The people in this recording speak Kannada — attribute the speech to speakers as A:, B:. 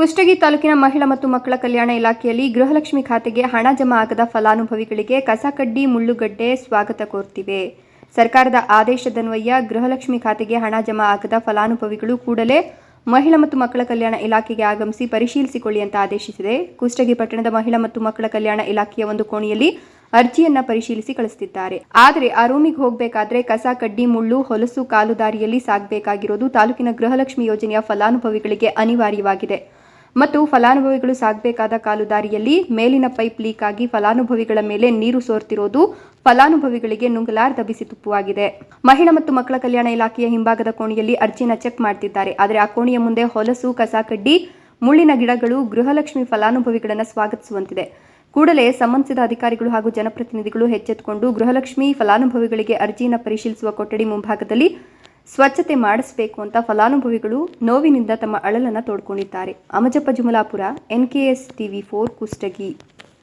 A: ಕುಷ್ಟಗಿ ತಾಲೂಕಿನ ಮಹಿಳಾ ಮತ್ತು ಮಕ್ಕಳ ಕಲ್ಯಾಣ ಇಲಾಖೆಯಲ್ಲಿ ಗೃಹಲಕ್ಷ್ಮಿ ಖಾತೆಗೆ ಹಣ ಜಮಾ ಆಗದ ಫಲಾನುಭವಿಗಳಿಗೆ ಕಸಕಡ್ಡಿ ಮುಳ್ಳುಗಡ್ಡೆ ಸ್ವಾಗತ ಕೋರ್ತಿವೆ. ಸರ್ಕಾರದ ಆದೇಶದನ್ವಯ ಗೃಹಲಕ್ಷ್ಮಿ ಖಾತೆಗೆ ಹಣ ಜಮಾ ಆಗದ ಫಲಾನುಭವಿಗಳು ಕೂಡಲೇ ಮಹಿಳಾ ಮತ್ತು ಮಕ್ಕಳ ಕಲ್ಯಾಣ ಇಲಾಖೆಗೆ ಆಗಮಿಸಿ ಪರಿಶೀಲಿಸಿಕೊಳ್ಳಿ ಅಂತ ಆದೇಶಿಸಿದೆ. ಕುಷ್ಟಗಿ ಪಟ್ಟಣದ ಮಹಿಳಾ ಮತ್ತು ಮಕ್ಕಳ ಕಲ್ಯಾಣ ಇಲಾಖೆಯ ಒಂದು ಕೋಣೆಯಲ್ಲಿ ಅರ್ಜಿಯನ್ನ ಪರಿಶೀಲಿಸಿ ಕಳಿಸುತ್ತಿದ್ದಾರೆ. ಆದರೆ ಆ ರೂಮಿಗೆ ಹೋಗಬೇಕಾದ್ರೆ ಕಸ ಕಡ್ಡಿ, ಮುಳ್ಳು, ಹೊಲಸು, ಕಾಲು ದಾರಿಯಲ್ಲಿ ಸಾಗಬೇಕಾಗಿರೋದು ತಾಲೂಕಿನ ಗೃಹಲಕ್ಷ್ಮಿ ಯೋಜನೆಯ ಫಲಾನುಭವಿಗಳಿಗೆ ಅನಿವಾರ್ಯವಾಗಿದೆ. ಮತ್ತು ಫಲಾನುಭವಿಗಳು ಸಾಗಬೇಕಾದ ಕಾಲು ದಾರಿಯಲ್ಲಿ ಮೇಲಿನ ಪೈಪ್ ಲೀಕ್ ಆಗಿ ಫಲಾನುಭವಿಗಳ ಮೇಲೆ ನೀರು ಸೋರ್ತಿರೋದು ಫಲಾನುಭವಿಗಳಿಗೆ ನುಂಗಲಾರ್ದ ಬಿಸಿ ತುಪ್ಪವಾಗಿದೆ. ಮಹಿಳಾ ಮತ್ತು ಮಕ್ಕಳ ಕಲ್ಯಾಣ ಇಲಾಖೆಯ ಹಿಂಭಾಗದ ಕೋಣೆಯಲ್ಲಿ ಅರ್ಜಿನ ಚೆಕ್ ಮಾಡ್ತಿದ್ದಾರೆ. ಆದರೆ ಆ ಕೋಣೆಯ ಮುಂದೆ ಹೊಲಸು ಕಸಕಡ್ಡಿ ಮುಳ್ಳಿನ ಗಿಡಗಳು, ಗೃಹಲಕ್ಷ್ಮಿ ಫಲಾನುಭವಿಗಳನ್ನು ಸ್ವಾಗತಿಸುವಂತಿದೆ. ಕೂಡಲೇ ಸಂಬಂಧಿಸಿದ ಅಧಿಕಾರಿಗಳು ಹಾಗೂ ಜನಪ್ರತಿನಿಧಿಗಳು ಹೆಚ್ಚೆತ್ತುಕೊಂಡು ಗೃಹಲಕ್ಷ್ಮಿ ಫಲಾನುಭವಿಗಳಿಗೆ ಅರ್ಜಿಯನ್ನು ಪರಿಶೀಲಿಸುವ ಕೊಠಡಿ ಮುಂಭಾಗದಲ್ಲಿ ಸ್ವಚ್ಛತೆ ಮಾಡಿಸಬೇಕು ಅಂತ ಫಲಾನುಭವಿಗಳು ನೋವಿನಿಂದ ತಮ್ಮ ಅಳಲನ್ನು ತೋಡ್ಕೊಂಡಿದ್ದಾರೆ. Amajappa Jumalapura N NKS TV four Kushtagi.